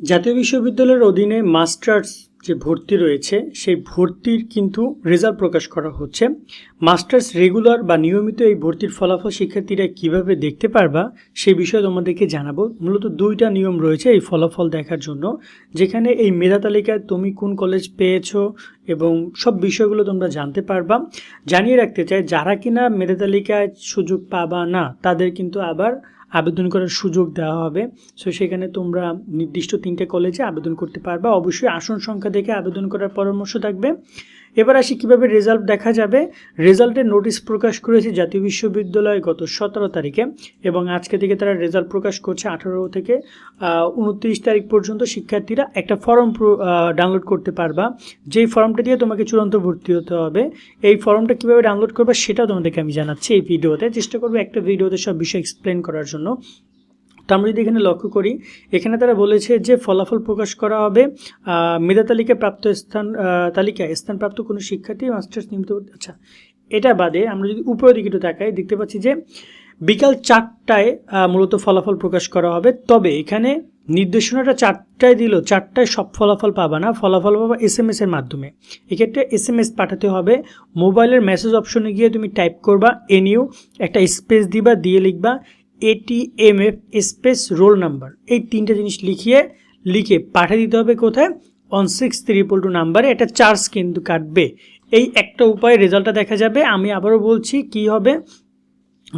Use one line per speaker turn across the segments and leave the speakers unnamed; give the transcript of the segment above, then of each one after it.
জাতীয় বিশ্ববিদ্যালয়ের অধীনে মাস্টার্স যে ভর্তি রয়েছে, সেই ভর্তির কিন্তু রেজাল্ট প্রকাশ করা হচ্ছে। মাস্টার্স রেগুলার বা নিয়মিত এই ভর্তির ফলাফল শিক্ষার্থীরা কীভাবে দেখতে পারবা, সেই বিষয়ে তোমাদেরকে জানাব। মূলত দুইটা নিয়ম রয়েছে এই ফলাফল দেখার জন্য, যেখানে এই মেধা তালিকায় তুমি কোন কলেজ পেয়েছ এবং সব বিষয়গুলো তোমরা জানতে পারবা। জানিয়ে রাখতে চাই, যারা কিনা মেধা তালিকায় সুযোগ পাবা না, তাদের কিন্তু আবার আবেদন করার সুযোগ দেওয়া হবে। সো সেখানে তোমরা নির্দিষ্ট তিনটে কলেজে আবেদন করতে পারবা। অবশ্যই আসন সংখ্যা দেখে আবেদন করার পরামর্শ থাকবে। এবার আসি কীভাবে রেজাল্ট দেখা যাবে। রেজাল্টের নোটিশ প্রকাশ করেছে জাতীয় বিশ্ববিদ্যালয় গত সতেরো তারিখে এবং আজকে থেকে তারা রেজাল্ট প্রকাশ করছে আঠারো থেকে উনত্রিশ তারিখ পর্যন্ত শিক্ষার্থীরা একটা ফর্ম ডাউনলোড করতে পারবা। যেই ফর্মটা দিয়ে তোমাকে চূড়ান্ত ভর্তি হতে হবে, এই ফর্মটা কীভাবে ডাউনলোড করবে সেটাও তোমাদেরকে আমি জানাচ্ছি এই ভিডিওতে। চেষ্টা করব একটা ভিডিওতে সব বিষয় এক্সপ্লেন করার জন্য। তো আমরা যদি এখানে লক্ষ্য করি, এখানে তারা বলেছে যে ফলাফল প্রকাশ করা হবে মেধা তালিকায় প্রাপ্ত স্থান তালিকায় স্থানপ্রাপ্ত কোনো শিক্ষার্থী, মাস্টার্স নিয়মিত আচ্ছা এটা বাদে আমরা যদি উপরের দিকে একটু তাকাই, দেখতে পাচ্ছি যে বিকাল চারটায় মূলত ফলাফল প্রকাশ করা হবে, তবে এখানে নির্দেশনাটা চারটায় দিল, চারটায় সব ফলাফল পাবা না, ফলাফল পাবা এস এম এর মাধ্যমে। এক্ষেত্রে এস এম এস পাঠাতে হবে, মোবাইলের মেসেজ অপশনে গিয়ে তুমি টাইপ করবা এনিউ একটা স্পেস দিবা, দিয়ে লিখবা এটিএমএফ স্পেস রোল নাম্বার এই তিনটে জিনিস লিখিয়ে, লিখে পাঠিয়ে দিতে হবে কোথায়? অন সিক্স ত্রিপল টু নাম্বারে এটা চার্জ কিন্তু কাটবে। এই একটা উপায়ে রেজাল্টটা দেখা যাবে। আমি আবারও বলছি কি হবে?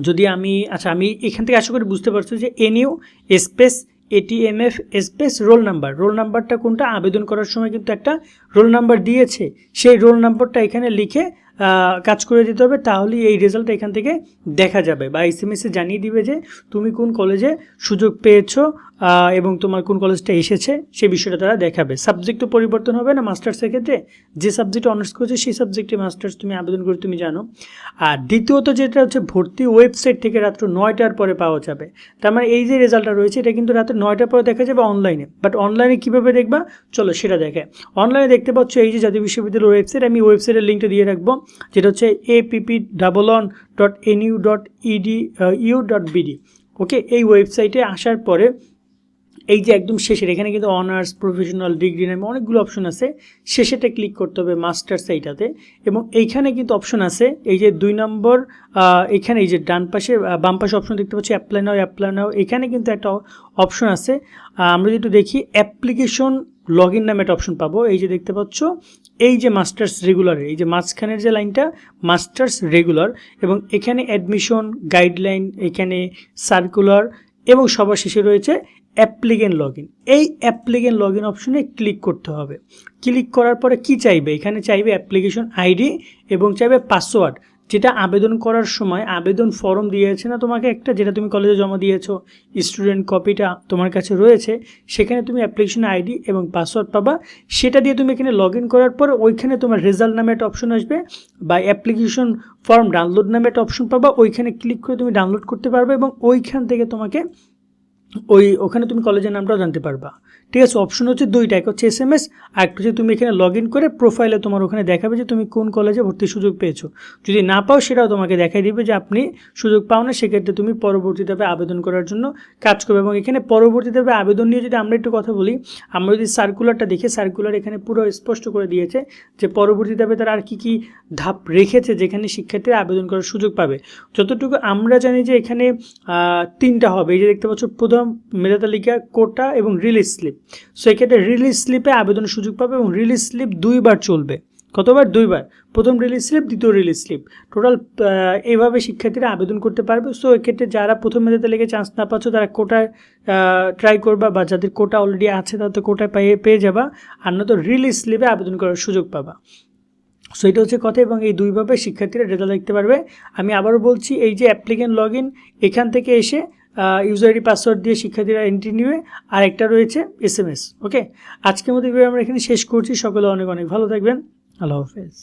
যদি আমি আচ্ছা আমি এখান থেকে আশা করি বুঝতে পারছ যে NU space ATMF space roll number roll নাম্বারটা কোনটা? আবেদন করার সময় কিন্তু একটা রোল নাম্বার দিয়েছে। সেই রোল নাম্বারটা এখানে লিখে কাজ করে দিতে হবে, তাহলেই এই রেজাল্ট এখান থেকে দেখা যাবে বা এস এম জানিয়ে দিবে যে তুমি কোন কলেজে সুযোগ পেয়েছ এবং তোমার কোন কলেজটা এসেছে, সে বিষয়টা তারা দেখাবে। সাবজেক্ট তো পরিবর্তন হবে না মাস্টার্সের ক্ষেত্রে? যে সাবজেক্টে অনার্স করেছে, সেই সাবজেক্টে মাস্টার্স তুমি আবেদন করে তুমি জানো। আর দ্বিতীয়ত যেটা হচ্ছে, ভর্তি ওয়েবসাইট থেকে রাত্র নয়টার পরে পাওয়া যাবে। তার মানে এই যে রেজাল্টটা রয়েছে, এটা কিন্তু রাত্রে নয়টার পরে দেখা যাবে অনলাইনে বাট অনলাইনে কীভাবে দেখবা? চলো সেটা দেখে। অনলাইনে দেখতে পাচ্ছ, এই যে জাতীয় বিশ্ববিদ্যালয়ের ওয়েবসাইট আমি ওয়েবসাইটের লিঙ্কটা দিয়ে রাখব। যেটা হচ্ছে APP double on dot NU dot ED U dot BD okay এই ওয়েবসাইটে আসার পরে এই যে একদম শেষের, এখানে কিন্তু অনার্স প্রফেশনাল ডিগ্রি নামে অনেকগুলো অপশন আছে। শেষেটা ক্লিক করতে হবে মাস্টার্স এইটাতে। এবং এইখানে কিন্তু অপশন আছে, এই যে দুই নম্বর এখানে এই যে ডান পাশে বাম পাশে অপশন দেখতে পাচ্ছি অ্যাপ্লাই নাও অ্যাপ্লাই নাও এখানে কিন্তু একটা অপশন আছে। আমরা যদি একটু দেখি অ্যাপ্লিকেশন লগ ইন নামে একটা অপশন পাবো। এই যে দেখতে পাচ্ছ, এই যে মাস্টার্স রেগুলার এই যে মাঝখানের যে লাইনটা মাস্টার্স রেগুলার এবং এখানে অ্যাডমিশন গাইডলাইন এখানে সার্কুলার এবং সবার শেষে রয়েছে অ্যাপ্লিকেন্ট লগ ইন এই অ্যাপ্লিকেন্ট লগ ইন অপশনে ক্লিক করতে হবে। ক্লিক করার পরে কি চাইবে? এখানে চাইবে অ্যাপ্লিকেশন আইডি এবং চাইবে পাসওয়ার্ড যেটা আবেদন করার সময় আবেদন ফর্ম দিয়েছে না তোমাকে একটা, যেটা তুমি কলেজে জমা দিয়েছ স্টুডেন্ট কপিটা তোমার কাছে রয়েছে, সেখানে তুমি অ্যাপ্লিকেশন আইডি এবং পাসওয়ার্ড পাবা, সেটা দিয়ে তুমি এখানে লগ ইন করার পর ওইখানে তোমার রেজাল্ট নামে একটা অপশন আসবে, বা অ্যাপ্লিকেশন ফর্ম ডাউনলোড নামে একটা অপশন পাবা, ওইখানে ক্লিক করে তুমি ডাউনলোড করতে পারবে এবং ওইখান থেকে তোমাকে ওই ওখানে তুমি কলেজের নামটাও জানতে পারবা। ঠিক আছে অপশন হচ্ছে দুইটা, এক হচ্ছে এস এম এস আর একটা হচ্ছে তুমি এখানে লগ ইন করে প্রোফাইলে তোমার ওখানে দেখাবে যে তুমি কোন কলেজে ভর্তির সুযোগ পেয়েছ। যদি না পাও, সেটাও তোমাকে দেখাই দিবে যে আপনি সুযোগ পাও না, সেক্ষেত্রে তুমি পরবর্তীতে আবেদন করার জন্য কাজ করবে। এবং এখানে পরবর্তীতে আবেদন নিয়ে যদি আমরা একটু কথা বলি, আমরা যদি সার্কুলারটা দেখি সার্কুলার এখানে পুরো স্পষ্ট করে দিয়েছে যে পরবর্তীতে তারা আর কী কী ধাপ রেখেছে যেখানে শিক্ষার্থীরা আবেদন করার সুযোগ পাবে। যতটুকু আমরা জানি যে এখানে তিনটা হবে। এই যে দেখতে পাচ্ছ প্রথম মেধা তালিকা, কোটা এবং রিলিজ স্লিপ সো এক্ষেত্রে রিলিজ স্লিপে আবেদনের সুযোগ পাবে এবং রিলিজ স্লিপ দুইবার চলবে। কতবার? দুইবার। প্রথম রিলিজ স্লিপ দ্বিতীয় রিলিজ স্লিপ টোটাল এইভাবে শিক্ষার্থীরা আবেদন করতে পারবে। সো এক্ষেত্রে যারা প্রথম মেধাতে লেগে চান্স না পাচ্ছ, তারা কোটায় ট্রাই করবা বা যাদের কোটা অলরেডি আছে তাদের কোটায় পেয়ে পেয়ে যাবা। আর নয়তো রিলিজ স্লিপে আবেদন করার সুযোগ পাবা। সো এটা হচ্ছে কথা এবং এই দুইভাবে শিক্ষার্থীরা রেজাল্ট দেখতে পারবে। আমি আবারও বলছি, এই যে অ্যাপ্লিকেন্ট লগ এখান থেকে এসে ইউজার আইডি পাসওয়ার্ড দিয়ে শিক্ষার্থীরা এন্ট্রি নিবে। আর একটা রয়েছে এস এম এস ওকে আজকের মতো আমরা এখানে শেষ করছি। সকলে অনেক অনেক ভালো থাকবেন। আল্লাহ হাফেজ।